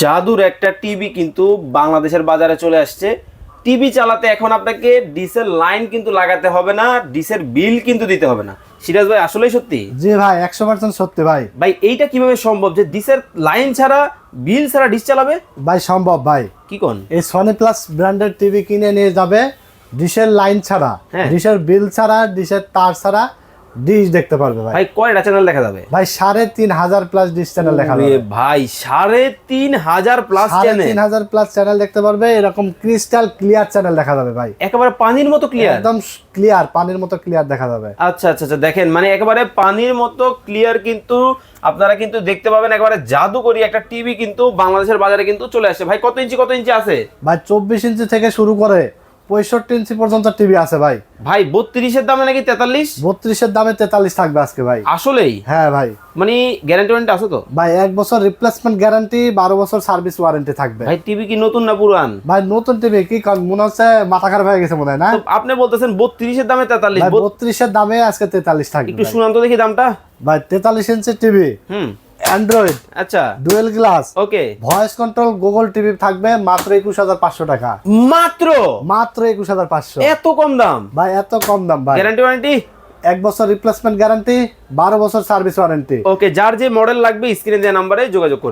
জাদুর একটা টিভি কিন্তু বাংলাদেশের বাজারে চলে আসছে। টিভি চালাতে এখন আপনাকে ডিসের লাইন কিন্তু লাগাতে হবে না ডিসের বিল কিন্তু দিতে হবে না। সিরাজ ভাই আসলেই সত্যি? জি ভাই একশো পার্সেন্ট সত্যি ভাই। ভাই এইটা কীভাবে সম্ভব যে ডিসের লাইন ছাড়া বিল ছাড়া ডিস চালাবে? ভাই সম্ভব ভাই। কি কোন? এই সনি প্লাস ব্র্যান্ডের টিভি কিনে নিয়ে যাবে ডিশের লাইন ছাড়া। হ্যাঁ। ডিশের বিল ছাড়া ডিশের তার ছাড়া ডিশ দেখতে পারবে ভাই। ভাই কয়টা চ্যানেল দেখা যাবে? ভাই সাড়ে তিন হাজার প্লাস ডিশ চ্যানেল দেখা যাবে। ভাই সাড়ে তিন হাজার প্লাস চ্যানেল তিন হাজার প্লাস চ্যানেল দেখতে পারবে এরকম ক্রিস্টাল ক্লিয়ার চ্যানেল দেখা যাবে ভাই। একেবারে পানির মতো ক্লিয়ার একদম ক্লিয়ার পানির মতো ক্লিয়ার দেখা যাবে। আচ্ছা আচ্ছা আচ্ছা দেখেন মানে একেবারে পানির মতো ক্লিয়ার কিন্তু আপনারা কিন্তু দেখতে পাবেন একেবারে জাদুকরি একটা টিভি কিন্তু বাংলাদেশের বাজারে কিন্তু চলে আসে। ভাই কত ইঞ্চি কত ইঞ্চি আছে? ভাই চব্বিশ ইঞ্চি থেকে শুরু করে পঁয়ষট্টি ইঞ্চি পর্যন্ত টিভি আছে ভাই। ভাই বত্রিশের দামে নাকি তেতাল্লিশ? বত্রিশের দামে তেতাল্লিশ থাকবে আজকে ভাই। আসলেই? হ্যাঁ ভাই। মানে গ্যারান্টি ওয়ারেন্টি আছে তো? ভাই এক বছর রিপ্লেসমেন্ট গ্যারান্টি বারো বছর সার্ভিস ওয়ারেন্টি থাকবে। ভাই টিভি কি নতুন না পুরান? ভাই নতুন টিভি কি কারণ মনে হচ্ছে মাথা খারাপ হয়ে গেছে মনে হয় না? আপনি বলতেছেন বত্রিশের দামে তেতাল্লিশ। বত্রিশের দামে আজকে তেতাল্লিশ থাকবে একটু। শুনান তো দেখি দামটা। ভাই তেতাল্লিশ ইঞ্চি টিভি। হুম। অ্যান্ড্রয়েড আচ্ছা। Dual glass okay voice control Google TV থাকবে মাত্র একুশ হাজার পাঁচশো টাকা। মাত্র? মাত্র একুশ হাজার পাঁচশো। এত কম দাম? ভাই এত কম দাম ভাই। গ্যারান্টি ওয়ারেন্টি এক বছর রিপ্লেসমেন্ট গ্যারান্টি বারো বছর সার্ভিস ওয়ারেন্টি ওকে যার যে মডেল লাগবে স্ক্রিনে দেওয়া নাম্বারে যোগাযোগ করবে।